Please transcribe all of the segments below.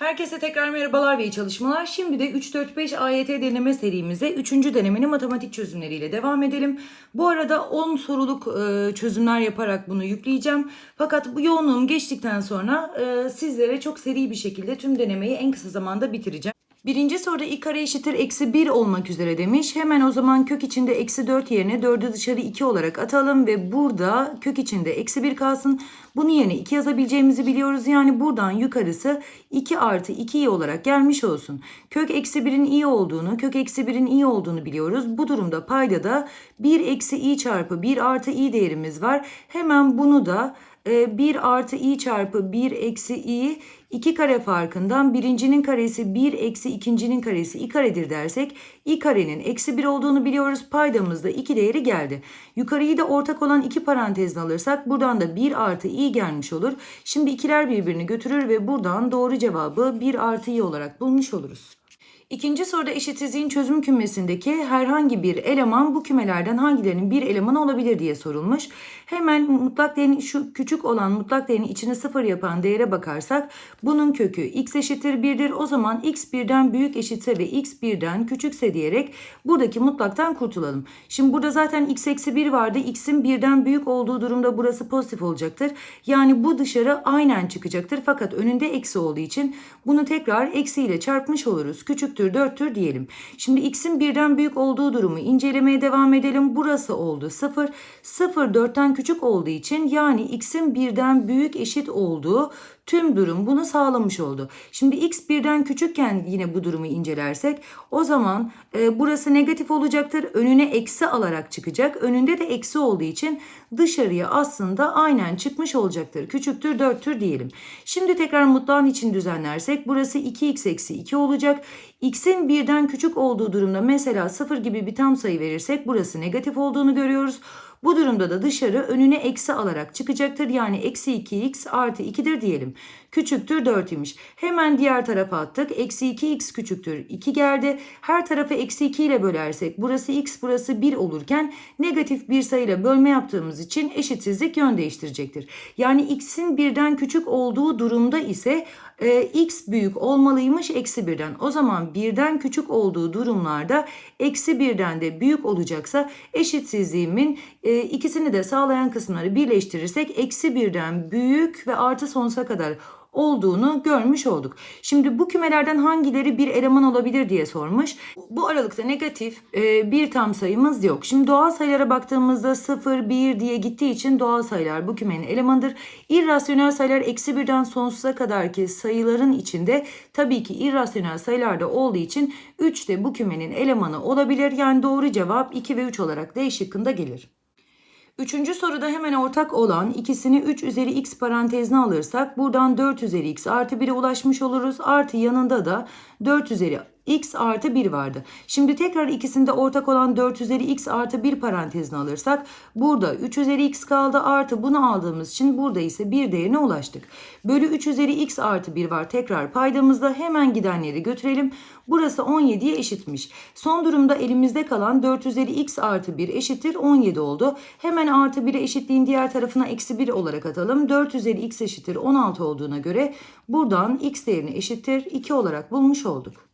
Herkese tekrar merhabalar ve iyi çalışmalar. Şimdi de 3-4-5 AYT deneme serimize 3. denemenin matematik çözümleriyle devam edelim. Bu arada 10 soruluk e, çözümler yaparak bunu yükleyeceğim. Fakat bu yoğunluğum geçtikten sonra e, sizlere çok seri bir şekilde tüm denemeyi en kısa zamanda bitireceğim. Birinci soruda i kare eşittir eksi 1 olmak üzere demiş. Hemen o zaman kök içinde eksi 4 yerine 4'ü dışarı 2 olarak atalım ve burada kök içinde eksi 1 kalsın. Bunun yerine 2 yazabileceğimizi biliyoruz. Yani buradan yukarısı 2 artı 2 i olarak gelmiş olsun. Kök eksi 1'in i olduğunu, kök eksi 1'in i olduğunu biliyoruz. Bu durumda payda da 1 eksi i çarpı 1 artı i değerimiz var. Hemen bunu da 1 artı i çarpı 1 eksi i 2 kare farkından birincinin karesi 1 eksi ikincinin karesi i karedir dersek i karenin eksi 1 olduğunu biliyoruz. Paydamızda 2 değeri geldi. Yukarıyı da ortak olan iki parantezine alırsak buradan da 1 artı i gelmiş olur. Şimdi ikiler birbirini götürür ve buradan doğru cevabı 1 artı i olarak bulmuş oluruz. İkinci soruda eşitsizliğin çözüm kümesindeki herhangi bir eleman bu kümelerden hangilerinin bir elemanı olabilir diye sorulmuş. Hemen mutlak değerin şu küçük olan mutlak değerin içini sıfır yapan değere bakarsak bunun kökü x eşittir 1'dir. O zaman x birden büyük eşitse ve x birden küçükse diyerek buradaki mutlaktan kurtulalım. Şimdi burada zaten x eksi 1 vardı. x'in birden büyük olduğu durumda burası pozitif olacaktır. Yani bu dışarı aynen çıkacaktır. Fakat önünde eksi olduğu için bunu tekrar eksiyle çarpmış oluruz. Küçüktür 4'tür diyelim. Şimdi x'in birden büyük olduğu durumu incelemeye devam edelim. Burası oldu 0. 0 4'ten küçük olduğu için yani x'in birden büyük eşit olduğu tüm durum bunu sağlamış oldu. Şimdi x birden küçükken yine bu durumu incelersek o zaman e, burası negatif olacaktır. Önüne eksi alarak çıkacak. Önünde de eksi olduğu için dışarıya aslında aynen çıkmış olacaktır. Küçüktür 4'tür diyelim. Şimdi tekrar mutlağın için düzenlersek burası 2x eksi 2 olacak. x'in birden küçük olduğu durumda mesela 0 gibi bir tam sayı verirsek burası negatif olduğunu görüyoruz. Bu durumda da dışarı önüne eksi alarak çıkacaktır. Yani eksi 2x artı 2'dir diyelim. Küçüktür 4 imiş. Hemen diğer tarafa attık. Eksi 2x küçüktür 2 geldi. Her tarafı eksi 2 ile bölersek burası x burası 1 olurken negatif bir sayıyla bölme yaptığımız için eşitsizlik yön değiştirecektir. Yani x'in birden küçük olduğu durumda ise e, x büyük olmalıymış eksi birden. O zaman birden küçük olduğu durumlarda eksi birden de büyük olacaksa eşitsizliğimin e, ikisini de sağlayan kısımları birleştirirsek eksi birden büyük ve artı sonsuza kadar olduğunu görmüş olduk. Şimdi bu kümelerden hangileri bir eleman olabilir diye sormuş. Bu aralıkta negatif e, bir tam sayımız yok. Şimdi doğal sayılara baktığımızda 0, 1 diye gittiği için doğal sayılar bu kümenin elemanıdır. İrrasyonel sayılar eksi birden sonsuza kadar ki sayıların içinde tabii ki irrasyonel sayılar da olduğu için 3 de bu kümenin elemanı olabilir. Yani doğru cevap 2 ve 3 olarak D şıkkında gelir. Üçüncü soruda hemen ortak olan ikisini 3 üzeri x parantezine alırsak buradan 4 üzeri x artı 1'e ulaşmış oluruz. Artı yanında da 4 üzeri x artı 1 vardı. Şimdi tekrar ikisinde ortak olan 4 üzeri x artı 1 parantezine alırsak burada 3 üzeri x kaldı artı bunu aldığımız için burada ise 1 değerine ulaştık. Bölü 3 üzeri x artı 1 var tekrar paydamızda hemen gidenleri götürelim. Burası 17'ye eşitmiş. Son durumda elimizde kalan 4 üzeri x artı 1 eşittir 17 oldu. Hemen artı 1'e eşitliğin diğer tarafına eksi 1 olarak atalım. 4 üzeri x eşittir 16 olduğuna göre buradan x değerini eşittir 2 olarak bulmuş olduk.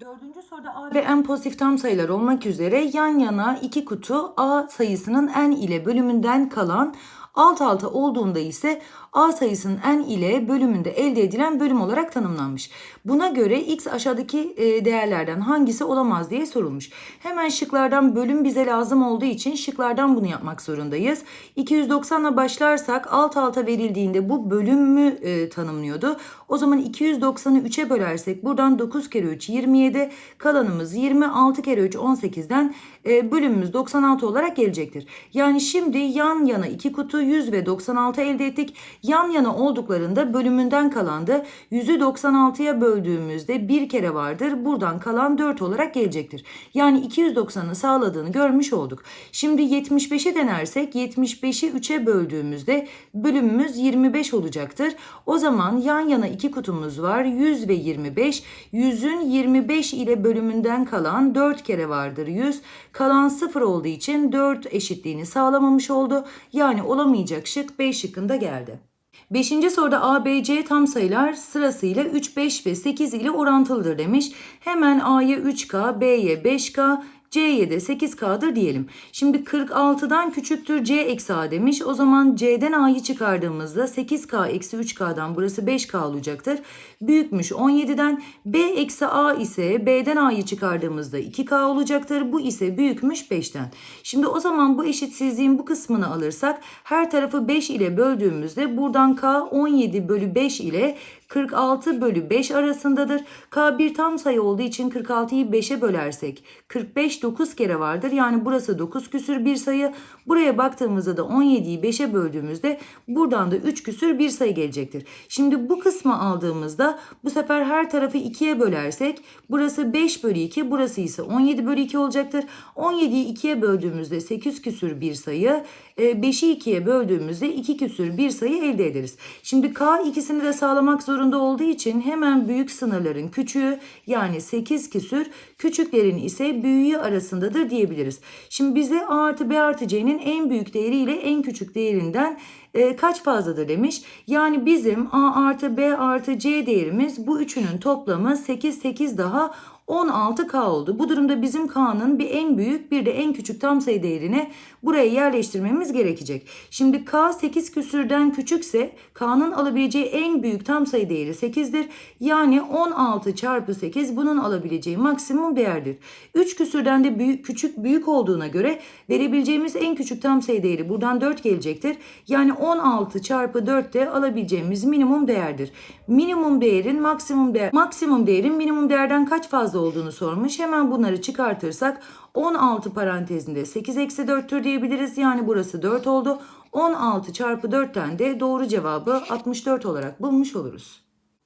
Dördüncü soruda A ve en pozitif tam sayılar olmak üzere yan yana iki kutu A sayısının n ile bölümünden kalan alt alta olduğunda ise A sayısının n ile bölümünde elde edilen bölüm olarak tanımlanmış. Buna göre x aşağıdaki e, değerlerden hangisi olamaz diye sorulmuş. Hemen şıklardan bölüm bize lazım olduğu için şıklardan bunu yapmak zorundayız. 290 ile başlarsak alt alta verildiğinde bu bölümü e, tanımlıyordu. O zaman 290'ı 3'e bölersek buradan 9 kere 3 27 kalanımız 26 kere 3 18'den e, bölümümüz 96 olarak gelecektir. Yani şimdi yan yana iki kutu 100 ve 96 elde ettik. Yan yana olduklarında bölümünden kalandı. 100'ü 96'ya böldüğümüzde bir kere vardır. Buradan kalan 4 olarak gelecektir. Yani 290'ı sağladığını görmüş olduk. Şimdi 75'i denersek 75'i 3'e böldüğümüzde bölümümüz 25 olacaktır. O zaman yan yana iki kutumuz var. 100 ve 25. 100'ün 25 ile bölümünden kalan 4 kere vardır 100. Kalan 0 olduğu için 4 eşitliğini sağlamamış oldu. Yani olamayacak şık B şıkkında geldi. Beşinci soruda A, B, C tam sayılar sırasıyla 3, 5 ve 8 ile orantılıdır demiş. Hemen A'ya 3K, B'ye 5K, C'ye de 8K'dır diyelim. Şimdi 46'dan küçüktür C eksi A demiş. O zaman C'den A'yı çıkardığımızda 8K eksi 3K'dan burası 5K olacaktır. Büyükmüş 17'den B eksi A ise B'den A'yı çıkardığımızda 2K olacaktır. Bu ise büyükmüş 5'ten. Şimdi o zaman bu eşitsizliğin bu kısmını alırsak her tarafı 5 ile böldüğümüzde buradan K 17 bölü 5 ile 46 bölü 5 arasındadır. K bir tam sayı olduğu için 46'yı 5'e bölersek 45 9 kere vardır. Yani burası 9 küsür bir sayı. Buraya baktığımızda da 17'yi 5'e böldüğümüzde buradan da 3 küsür bir sayı gelecektir. Şimdi bu kısmı aldığımızda bu sefer her tarafı 2'ye bölersek burası 5 bölü 2 burası ise 17 bölü 2 olacaktır. 17'yi 2'ye böldüğümüzde 8 küsür bir sayı 5'i 2'ye böldüğümüzde 2 küsür bir sayı elde ederiz. Şimdi K ikisini de sağlamak zorunda olduğu için hemen büyük sınırların küçüğü yani 8 küsür küçüklerin ise büyüğü arasındadır diyebiliriz. Şimdi bize A artı B artı C'nin en büyük değeri ile en küçük değerinden e, kaç fazladır demiş. Yani bizim A artı B artı C değerimiz bu üçünün toplamı 8 8 daha 16K oldu. Bu durumda bizim K'nın bir en büyük bir de en küçük tam sayı değerini buraya yerleştirmemiz gerekecek. Şimdi K 8 küsürden küçükse K'nın alabileceği en büyük tam sayı değeri 8'dir. Yani 16 çarpı 8 bunun alabileceği maksimum değerdir. 3 küsürden de büyük, küçük büyük olduğuna göre verebileceğimiz en küçük tam sayı değeri buradan 4 gelecektir. Yani 16 çarpı 4 de alabileceğimiz minimum değerdir. Minimum değerin maksimum değer maksimum değerin minimum değerden kaç fazla olduğunu sormuş. Hemen bunları çıkartırsak 16 parantezinde 8 eksi 4'tür diyebiliriz. Yani burası 4 oldu. 16 çarpı 4'ten de doğru cevabı 64 olarak bulmuş oluruz.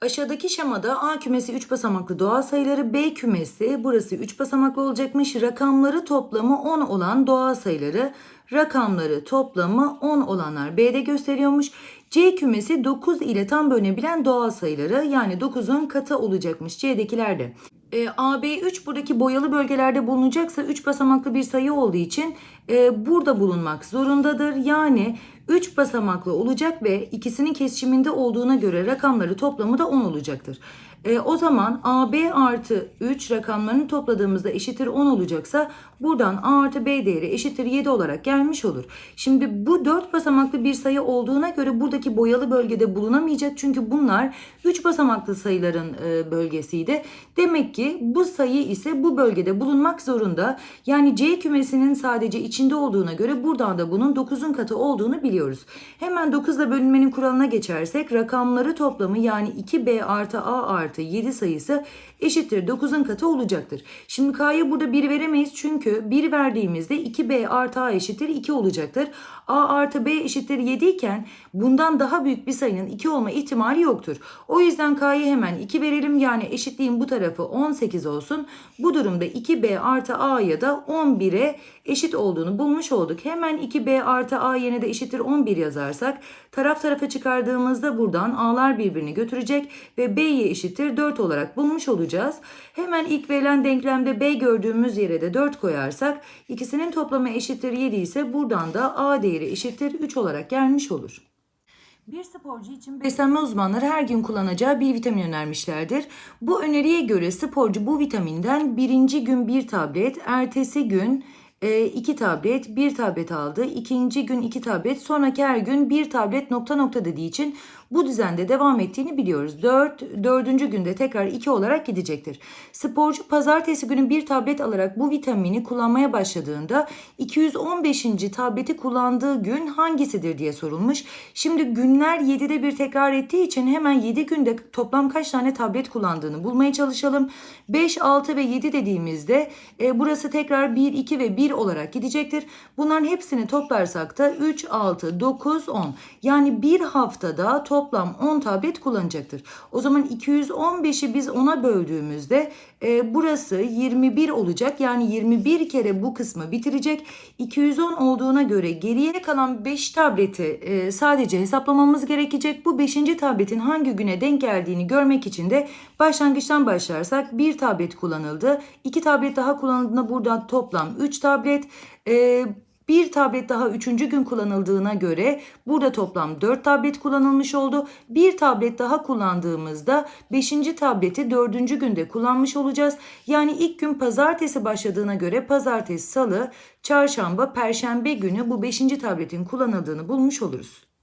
Aşağıdaki şemada A kümesi 3 basamaklı doğal sayıları, B kümesi burası 3 basamaklı olacakmış. Rakamları toplamı 10 olan doğal sayıları, rakamları toplamı 10 olanlar B'de gösteriyormuş. C kümesi 9 ile tam bölünebilen doğal sayıları yani 9'un katı olacakmış C'dekilerde. E, AB3 buradaki boyalı bölgelerde bulunacaksa 3 basamaklı bir sayı olduğu için e, burada bulunmak zorundadır. Yani 3 basamaklı olacak ve ikisinin kesişiminde olduğuna göre rakamları toplamı da 10 olacaktır. E, o zaman AB artı 3 rakamlarını topladığımızda eşittir 10 olacaksa buradan A artı B değeri eşittir 7 olarak gelmiş olur. Şimdi bu 4 basamaklı bir sayı olduğuna göre buradaki boyalı bölgede bulunamayacak. Çünkü bunlar 3 basamaklı sayıların e, bölgesiydi. Demek ki bu sayı ise bu bölgede bulunmak zorunda. Yani C kümesinin sadece içinde olduğuna göre buradan da bunun 9'un katı olduğunu biliyoruz. Hemen 9 ile bölünmenin kuralına geçersek rakamları toplamı yani 2B artı A artı 7 sayısı eşittir 9'un katı olacaktır. Şimdi K'ya burada 1 veremeyiz çünkü 1 verdiğimizde 2B artı A eşittir 2 olacaktır. A artı B eşittir 7 iken bundan daha büyük bir sayının 2 olma ihtimali yoktur. O yüzden K'ya hemen 2 verelim yani eşitliğin bu tarafı 18 olsun. Bu durumda 2B artı A'ya da 11'e eşit olduğunu bulmuş olduk. Hemen 2B artı A yerine de eşittir 11 yazarsak taraf tarafa çıkardığımızda buradan A'lar birbirini götürecek ve B'ye eşittir 4 olarak bulmuş olacağız. Hemen ilk verilen denklemde B gördüğümüz yere de 4 koyarsak ikisinin toplamı eşittir 7 ise buradan da A değeri eşittir 3 olarak gelmiş olur. Bir sporcu için beslenme uzmanları her gün kullanacağı bir vitamin önermişlerdir. Bu öneriye göre sporcu bu vitaminden birinci gün bir tablet, ertesi gün 2 tablet, 1 tablet aldı. İkinci gün 2 tablet, sonraki her gün 1 tablet nokta nokta dediği için bu düzende devam ettiğini biliyoruz. 4, 4. günde tekrar 2 olarak gidecektir. Sporcu pazartesi günü bir tablet alarak bu vitamini kullanmaya başladığında 215. tableti kullandığı gün hangisidir diye sorulmuş. Şimdi günler 7'de bir tekrar ettiği için hemen 7 günde toplam kaç tane tablet kullandığını bulmaya çalışalım. 5, 6 ve 7 dediğimizde e, burası tekrar 1, 2 ve 1 olarak gidecektir. Bunların hepsini toplarsak da 3, 6, 9, 10. Yani bir haftada toplam 10 tablet kullanacaktır. O zaman 215'i biz 10'a böldüğümüzde e, burası 21 olacak. Yani 21 kere bu kısmı bitirecek. 210 olduğuna göre geriye kalan 5 tableti e, sadece hesaplamamız gerekecek. Bu 5. tabletin hangi güne denk geldiğini görmek için de başlangıçtan başlarsak bir tablet kullanıldı. 2 tablet daha kullanıldığında buradan toplam 3 tablet. E, Bir tablet daha üçüncü gün kullanıldığına göre burada toplam 4 tablet kullanılmış oldu. Bir tablet daha kullandığımızda 5. tableti 4. günde kullanmış olacağız. Yani ilk gün pazartesi başladığına göre pazartesi, salı, çarşamba, perşembe günü bu 5. tabletin kullanıldığını bulmuş oluruz.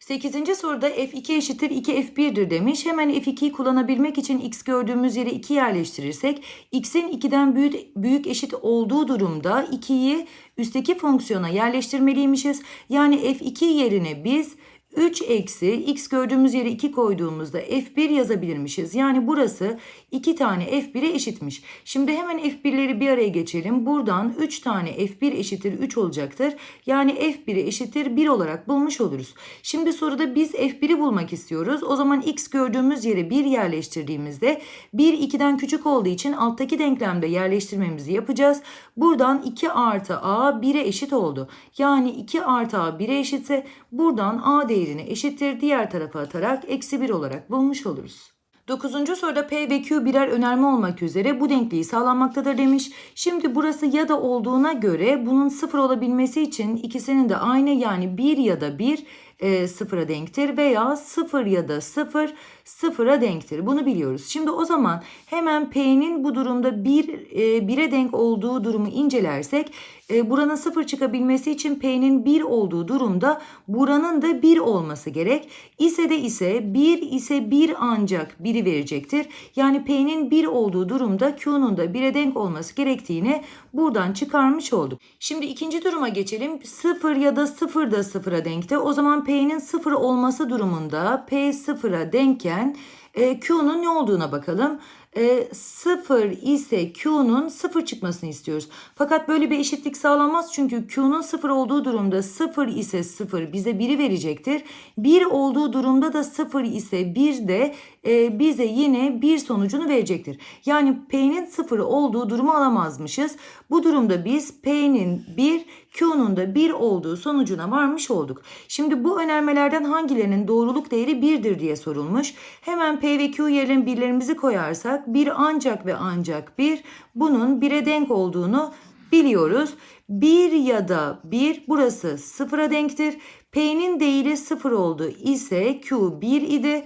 8. soruda f2 eşittir 2f1'dir demiş. Hemen f2'yi kullanabilmek için x gördüğümüz yere 2 yerleştirirsek x'in 2'den büyük, büyük eşit olduğu durumda 2'yi üstteki fonksiyona yerleştirmeliymişiz. Yani f2 yerine biz 3 eksi x gördüğümüz yere 2 koyduğumuzda f1 yazabilirmişiz. Yani burası 2 tane f1'e eşitmiş. Şimdi hemen f1'leri bir araya geçelim. Buradan 3 tane f1 eşittir 3 olacaktır. Yani f1'i eşittir 1 olarak bulmuş oluruz. Şimdi soruda biz f1'i bulmak istiyoruz. O zaman x gördüğümüz yere 1 yerleştirdiğimizde 1 2'den küçük olduğu için alttaki denklemde yerleştirmemizi yapacağız. Buradan 2 artı a 1'e eşit oldu. Yani 2 artı a 1'e eşitse buradan a değerini eşittir diğer tarafa atarak eksi 1 olarak bulmuş oluruz. 9. soruda P ve Q birer önerme olmak üzere bu denkliği sağlanmaktadır demiş. Şimdi burası ya da olduğuna göre bunun sıfır olabilmesi için ikisinin de aynı yani 1 ya da 1 e, sıfıra denktir veya 0 ya da 0 sıfıra denktir. Bunu biliyoruz. Şimdi o zaman hemen P'nin bu durumda 1 e, 1'e denk olduğu durumu incelersek e, buranın 0 çıkabilmesi için P'nin 1 olduğu durumda buranın da 1 olması gerek. İse de ise 1 ise 1 ancak 1'i verecektir. Yani P'nin 1 olduğu durumda Q'nun da 1'e denk olması gerektiğini buradan çıkarmış olduk. Şimdi ikinci duruma geçelim. 0 ya da 0 da 0'a denkte. O zaman P'nin 0 olması durumunda P 0'a denkken e, Q'nun ne olduğuna bakalım. E, 0 ise Q'nun 0 çıkmasını istiyoruz. Fakat böyle bir eşitlik sağlanmaz çünkü Q'nun 0 olduğu durumda 0 ise 0 bize 1'i verecektir. 1 olduğu durumda da 0 ise 1 de e, bize yine 1 sonucunu verecektir. Yani P'nin 0 olduğu durumu alamazmışız. Bu durumda biz P'nin 1 Q'nun da 1 olduğu sonucuna varmış olduk. Şimdi bu önermelerden hangilerinin doğruluk değeri 1'dir diye sorulmuş. Hemen P ve Q yerine birlerimizi koyarsak 1 ancak ve ancak 1 bunun 1'e denk olduğunu biliyoruz. 1 ya da 1 burası 0'a denktir. P'nin değeri 0 oldu ise Q 1 idi.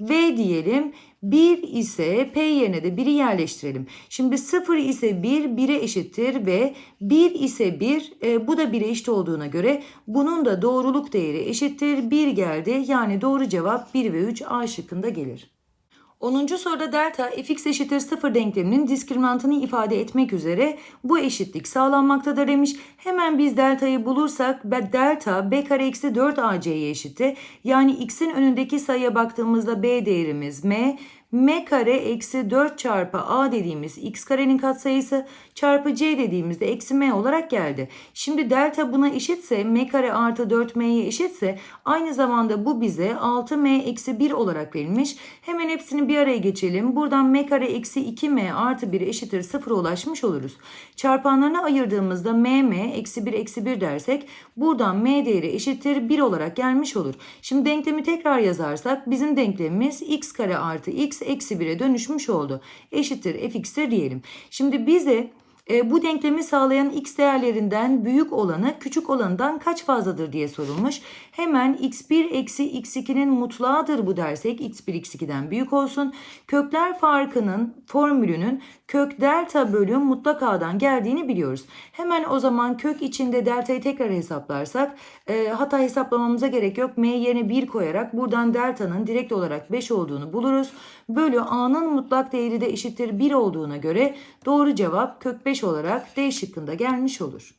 V diyelim 1 ise P yerine de 1'i yerleştirelim. Şimdi 0 ise 1 1'e eşittir ve 1 ise 1 e, bu da 1'e eşit olduğuna göre bunun da doğruluk değeri eşittir 1 geldi. Yani doğru cevap 1 ve 3 A şıkkında gelir. 10. soruda delta fx eşittir 0 denkleminin diskriminantını ifade etmek üzere bu eşitlik sağlanmaktadır demiş. Hemen biz deltayı bulursak delta b kare eksi 4 ac'ye eşittir. Yani x'in önündeki sayıya baktığımızda b değerimiz m, m kare eksi 4 çarpı a dediğimiz x karenin katsayısı çarpı c dediğimizde eksi m olarak geldi. Şimdi delta buna eşitse m kare artı 4m'ye eşitse aynı zamanda bu bize 6m eksi 1 olarak verilmiş. Hemen hepsini bir araya geçelim. Buradan m kare eksi 2m artı 1 eşittir 0'a ulaşmış oluruz. Çarpanlarına ayırdığımızda m m eksi 1 eksi 1 dersek buradan m değeri eşittir 1 olarak gelmiş olur. Şimdi denklemi tekrar yazarsak bizim denklemimiz x kare artı x eksi 1'e dönüşmüş oldu. Eşittir fx'tir diyelim. Şimdi bize e, bu denklemi sağlayan x değerlerinden büyük olanı küçük olanından kaç fazladır diye sorulmuş. Hemen x1 eksi x2'nin mutlağıdır bu dersek x1 x2'den büyük olsun. Kökler farkının formülünün kök delta bölü mutlak a'dan geldiğini biliyoruz. Hemen o zaman kök içinde deltayı tekrar hesaplarsak e, hatta hesaplamamıza gerek yok. m yerine 1 koyarak buradan delta'nın direkt olarak 5 olduğunu buluruz. Bölü a'nın mutlak değeri de eşittir 1 olduğuna göre doğru cevap kök 5 olarak D şıkkında gelmiş olur.